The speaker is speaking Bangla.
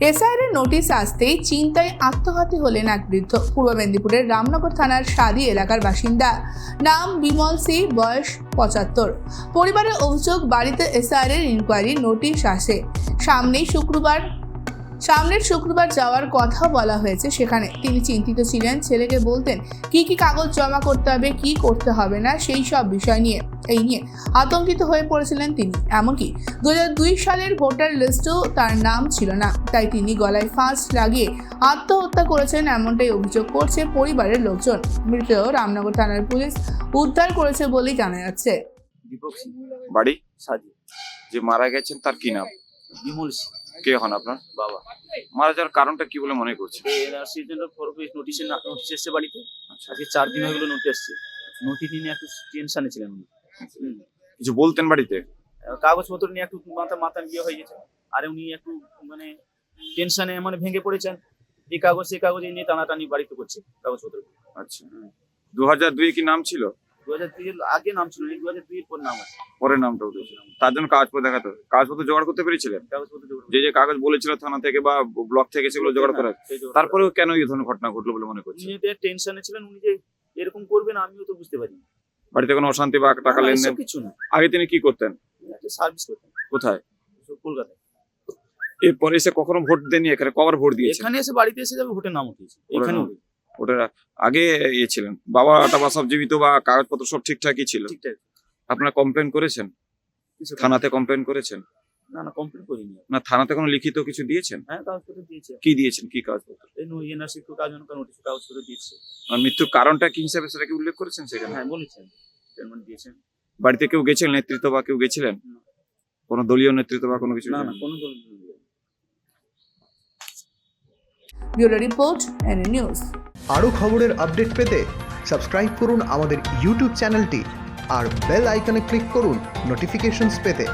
এসআইআর নোটিশ আসতেই চিন্তায় আত্মঘাতী হলেন এক বৃদ্ধ, পূর্ব মেদিনীপুরের রামনগর থানার সাদি এলাকার বাসিন্দা। নাম বিমল সি, বয়স পঁচাত্তর। পরিবারের অভিযোগ, বাড়িতে এসআইআর ইনকোয়ারি নোটিশ আসে। সামনেই শুক্রবার সামনের শুক্রবার যাওয়ার কথা বলা হয়েছে সেখানে। তিনি চিন্তিত ছিলেন ছেলেকে বলতেন কি কি কাগজ জমা করতে হবে কি করতে হবে না সেই সব বিষয় নিয়ে। এই নিয়ে আতঙ্কিত হয়ে পড়েছিলেন তিনি। এমনকি দু দুই সালের ভোটার লিস্টেও তার নাম ছিল না। তাই তিনি গলায় ফাঁস লাগিয়ে আত্মহত্যা করেছেন এমনটাই অভিযোগ করছে পরিবারের লোকজন। মৃত রামনগর থানার পুলিশ উদ্ধার করেছে বলেই জানা যাচ্ছে। বাড়ি? সাজি। যে মারা গেছেন তার কি নাম? বিমল সিং। কে হন আপনার? বাবা। মারা যাওয়ার কারণটা কি বলে মনে করছেন? এনআরসির জন্য ফরফিস নোটিশের নোটিশ এসছে বাড়িতে। আচ্ছা। আজকে চার দিন হয়ে গেলো নোটিশ এসছে। নোটিশ নিয়ে একটু টেনশনে ছিলেন উনি কিছু বলতেন বাড়িতে? কাগজপত্র নিয়ে একটু মাথা মাথা ইয়ে হয়ে গেছে। আর উনি একটু মানে টেনশনে মানে ভেঙে পড়েছেন। এই কাগজ সেই কাগজ নিয়ে টানাটানি বাড়িতে করছে কাগজপত্র আচ্ছা। দু হাজার দুই কি নাম ছিল? দু হাজার দুই আগে নাম ছিল দু হাজার পর নাম আছে। নামটা উঠেছিল তার জন্য কাগজপত্র দেখাতো কাগজপত্র জোগাড় করতে পেরেছিলেন? কাগজপত্র জোগাড় যে যে কাগজ বলেছিল থানা থেকে বা ব্লক থেকে সেগুলো জোগাড় করা তারপরেও কেন এই ধরনের ঘটনা ঘটলো বলে মনে উনি টেনশনে ছিলেন উনি যে এরকম করবেন আমিও তো বুঝতে পারি বাড়িতে কোনো অশান্তি বা টাকা লেনদেন? কিছু না। আগে তিনি কি করতেন? সার্ভিস করতেন। কোথায়? কলকাতায়। এরপরে এসে কখনো ভোট দেননি? এখানে কবার ভোট দিয়েছেন? এখানে এসে বাড়িতে এসে যাবে ভোটের নাম। উঠিয়েছে এখানে। ওটা আগে ইয়ে ছিলেন। বাবা টাবা সব জীবিত বা কাগজপত্র সব ঠিকঠাকই ছিল? আপনারা কমপ্লেন করেছেন? কিছু থানাতে কমপ্লেন করেছেন? না না কমপ্লিট করিনি। না থানাতে কোনো লিখিত কিছু দিয়েছেন? হ্যাঁ কাগজপত্র দিয়েছে। কি দিয়েছেন? কি কাগজপত্র? এই নো এনআরসি তো কাজ জন্য নোটিশ কাগজপত্র দিয়েছে। আর মৃত্যুর কারণটা কি হিসাবে সেটা কি উল্লেখ করেছেন সেখানে? হ্যাঁ বলেছেন। স্টেটমেন্ট দিয়েছেন। বাড়িতে কেউ গেছিলেন নেতৃত্ব বা কেউ গেছিলেন। কোনো দলীয় নেতৃত্ব বা কোনো কিছু? না না কোনো দল নেই। Bureau report N news. আরও খবরের আপডেট পেতে সাবস্ক্রাইব করুন আমাদের ইউটিউব চ্যানেলটি আর বেল আইকনে ক্লিক করুন নোটিফিকেশনস পেতে।